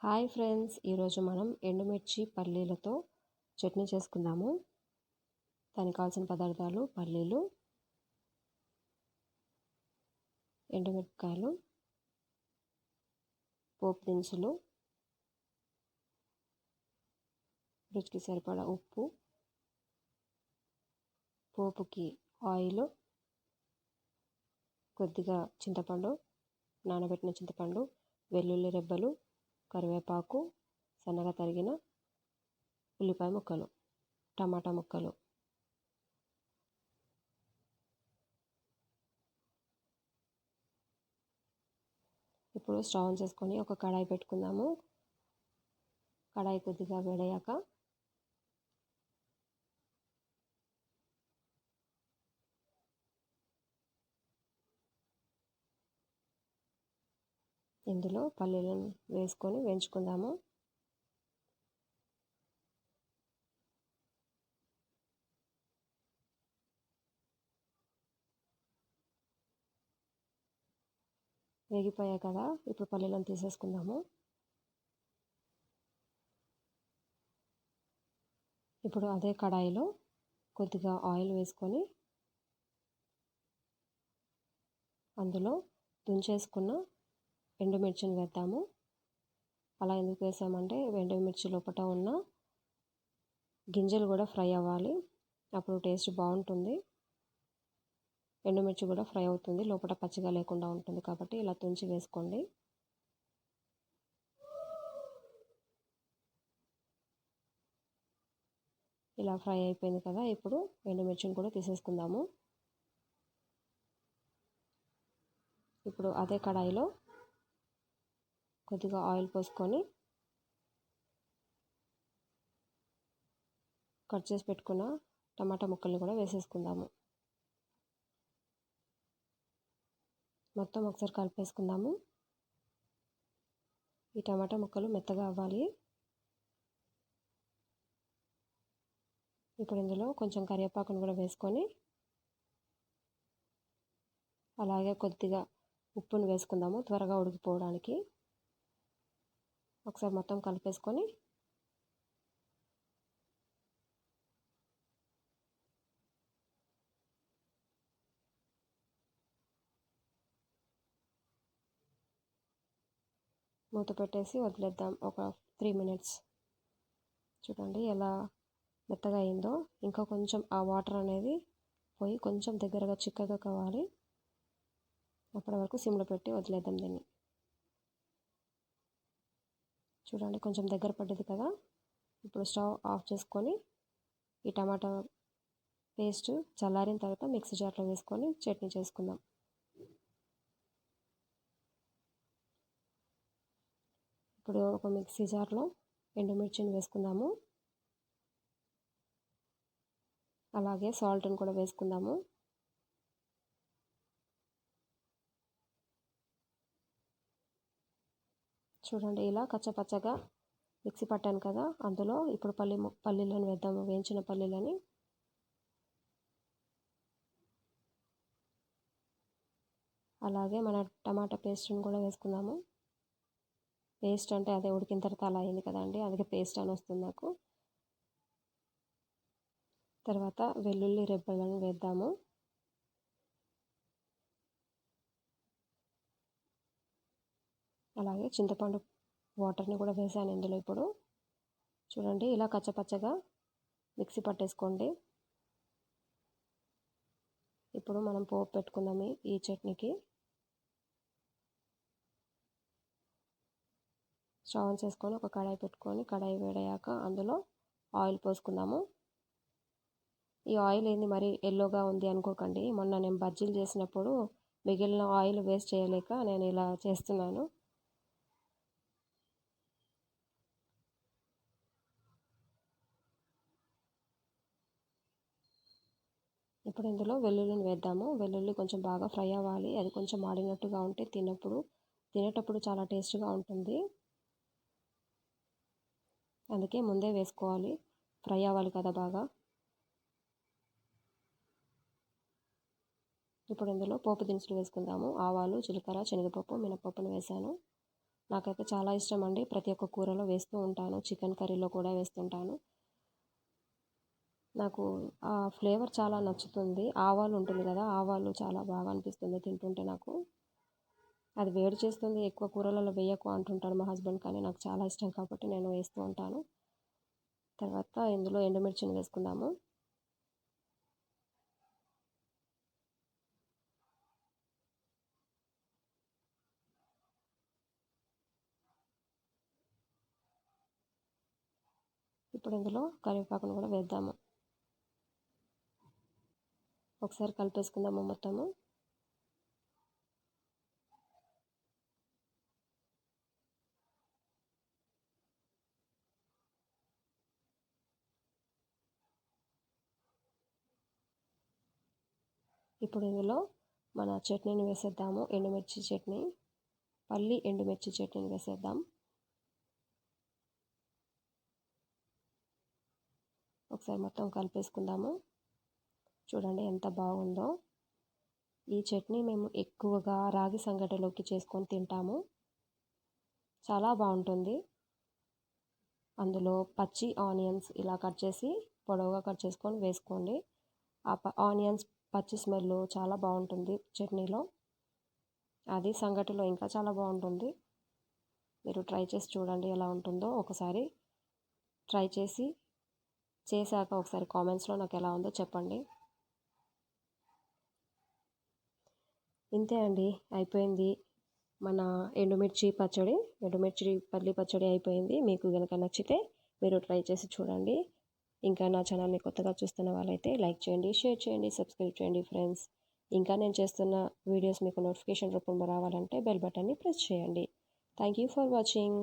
Hi friends ఈరోజు మనం ఎండుమిర్చి పల్లీలతో చట్నీ చేసుకుందాము. దానికి కావాల్సిన పదార్థాలు పల్లీలు ఎండుమిరపకాయలు పోపు దినుసులు రుచికి సరిపడా ఉప్పు పోపుకి ఆయిల్ కొద్దిగా చింతపండు నానబెట్టిన చింతపండు వెల్లుల్లి రెబ్బలు కరివేపాకు సన్నగా తరిగిన ఉల్లిపాయ ముక్కలు టమాటా ముక్కలు. ఇప్పుడు స్టవ్ ఆన్ చేసుకొని ఒక కడాయి పెట్టుకుందాము. కడాయి కొద్దిగా వేడయ్యాక ఇందులో పల్లీలను వేసుకొని వేయించుకుందాము. వేగిపోయాయి కదా ఇప్పుడు పల్లీలను తీసేసుకుందాము. ఇప్పుడు అదే కడాయిలో కొద్దిగా ఆయిల్ వేసుకొని అందులో దుంచేసుకున్న ఎండుమిర్చిని వేద్దాము. అలా ఎందుకు వేసామంటే ఎండుమిర్చి లోపల ఉన్న గింజలు కూడా ఫ్రై అవ్వాలి. అప్పుడు టేస్ట్ బాగుంటుంది. ఎండుమిర్చి కూడా ఫ్రై అవుతుంది. లోపల పచ్చిగా లేకుండా ఉంటుంది కాబట్టి ఇలా తుంచి వేసుకోండి. ఇలా ఫ్రై అయిపోయింది కదా ఇప్పుడు ఎండుమిర్చిని కూడా తీసేసుకుందాము. ఇప్పుడు అదే కడాయిలో కొద్దిగా ఆయిల్ పోసుకొని కట్ చేసి పెట్టుకున్న టమాటా ముక్కల్ని కూడా వేసేసుకుందాము. మొత్తం ఒకసారి కలిపేసుకుందాము. ఈ టమాటా ముక్కలు మెత్తగా అవ్వాలి. ఇప్పుడు ఇందులో కొంచెం కరివేపాకును కూడా వేసుకొని అలాగే కొద్దిగా ఉప్పును వేసుకుందాము త్వరగా ఉడికిపోవడానికి. ఒకసారి మొత్తం కలిపేసుకొని మూత పెట్టేసి వదిలేద్దాం ఒక త్రీ మినిట్స్ చూడండి ఎలా మెత్తగా అయిందో. ఇంకా కొంచెం ఆ వాటర్ అనేది పోయి కొంచెం దగ్గరగా చిక్కగా కావాలి. అప్పటి వరకు సిమ్లో పెట్టి వదిలేద్దాం దీన్ని. చూడండి కొంచెం దగ్గర పడ్డది కదా. ఇప్పుడు స్టవ్ ఆఫ్ చేసుకొని ఈ టమాటా పేస్ట్ చల్లారిన తర్వాత మిక్సీ జార్లో వేసుకొని చట్నీ చేసుకుందాం. ఇప్పుడు ఒక మిక్సీ జార్లో ఎండుమిర్చిని వేసుకుందాము. అలాగే సాల్ట్ని కూడా వేసుకుందాము. చూడండి ఇలా కచ్చపచ్చగా మిక్సీ పట్టాను కదా అందులో ఇప్పుడు పల్లి పల్లీలను వేద్దాము వేయించిన పల్లీలని. అలాగే మన టమాటా పేస్ట్ని కూడా వేసుకుందాము. పేస్ట్ అంటే అదే ఉడికిన తర్వాత అలా అయింది కదండి అందుకే పేస్ట్ అని వస్తుంది నాకు. తర్వాత వెల్లుల్లి రెబ్బలను వేద్దాము. అలాగే చింతపండు వాటర్ని కూడా వేసాను ఇందులో ఇప్పుడు. చూడండి ఇలా కచ్చపచ్చగా మిక్సీ పట్టేసుకోండి. ఇప్పుడు మనం పోపు పెట్టుకుందాము ఈ చట్నీకి. స్టవ్ ఆన్ చేసుకొని ఒక కడాయి పెట్టుకొని కడాయి వేడయ్యాక అందులో ఆయిల్ పోసుకుందాము. ఈ ఆయిల్ ఏంది మరి? ఎల్లోగా ఉంది అనుకోకండి. మొన్న నేను బజ్జీలు చేసినప్పుడు మిగిలిన ఆయిల్ వేస్ట్ చేయలేక నేను ఇలా చేస్తున్నాను. ఇప్పుడు ఇందులో వెల్లుల్లిని వేద్దాము. వెల్లుల్లి కొంచెం బాగా ఫ్రై అవ్వాలి. అది కొంచెం మాడినట్టుగా ఉంటే తినప్పుడు తినేటప్పుడు చాలా టేస్ట్గా ఉంటుంది. అందుకే ముందే వేసుకోవాలి. ఫ్రై అవ్వాలి కదా బాగా. ఇప్పుడు ఇందులో పోపు దినుసులు వేసుకుందాము. ఆవాలు జీలకర్ర శనగపప్పు మినపప్పును వేసాను. నాకైతే చాలా ఇష్టం అండి. ప్రతి ఒక్క కూరలో వేస్తూ ఉంటాను. చికెన్ కర్రీలో కూడా వేస్తుంటాను. నాకు ఆ ఫ్లేవర్ చాలా నచ్చుతుంది. ఆవాలు ఉంటుంది కదా ఆవాలు చాలా బాగా అనిపిస్తుంది తింటుంటే నాకు. అది వేడి చేస్తుంది ఎక్కువ కూరలలో వేయకు అంటుంటాడు మా హస్బెండ్ కానీ నాకు చాలా ఇష్టం కాబట్టి నేను వేస్తూ ఉంటాను. తర్వాత ఇందులో ఎండుమిర్చిని వేసుకుందాము. ఇప్పుడు ఇందులో కరివేపాకును కూడా వేద్దాము. ఒకసారి కలిపేసుకుందాము మొత్తము? ఇప్పుడు ఇందులో మన చట్నీని వేసేద్దాము. ఎండుమిర్చి చట్నీ పల్లి ఎండుమిర్చి చట్నీని వేసేద్దాం. ఒకసారి మొత్తం కలిపేసుకుందాము. చూడండి ఎంత బాగుందో. ఈ చట్నీ మేము ఎక్కువగా రాగి సంగటిలోకి చేసుకొని తింటాము. చాలా బాగుంటుంది. అందులో పచ్చి ఆనియన్స్ ఇలా కట్ చేసి పొడవుగా కట్ చేసుకొని వేసుకోండి. ఆ ఆనియన్స్ పచ్చి స్మెల్ చాలా బాగుంటుంది చట్నీలో. అది సంగటిలో ఇంకా చాలా బాగుంటుంది. మీరు ట్రై చేసి చూడండి ఎలా ఉంటుందో ఒకసారి. ట్రై చేసి చేశాక ఒకసారి కామెంట్స్లో నాకు ఎలా ఉందో చెప్పండి. ఇంతే అండి అయిపోయింది. మన ఎండుమిర్చి పచ్చడి ఎండుమిర్చి పల్లి పచ్చడి అయిపోయింది. మీకు కనుక నచ్చితే మీరు ట్రై చేసి చూడండి. ఇంకా నా ఛానల్ని కొత్తగా చూస్తున్న వాళ్ళైతే లైక్ చేయండి షేర్ చేయండి సబ్స్క్రైబ్ చేయండి ఫ్రెండ్స్. ఇంకా నేను చేస్తున్న వీడియోస్ మీకు నోటిఫికేషన్ రూపంలో రావాలంటే బెల్ బటన్ని ప్రెస్ చేయండి. Thank you for watching.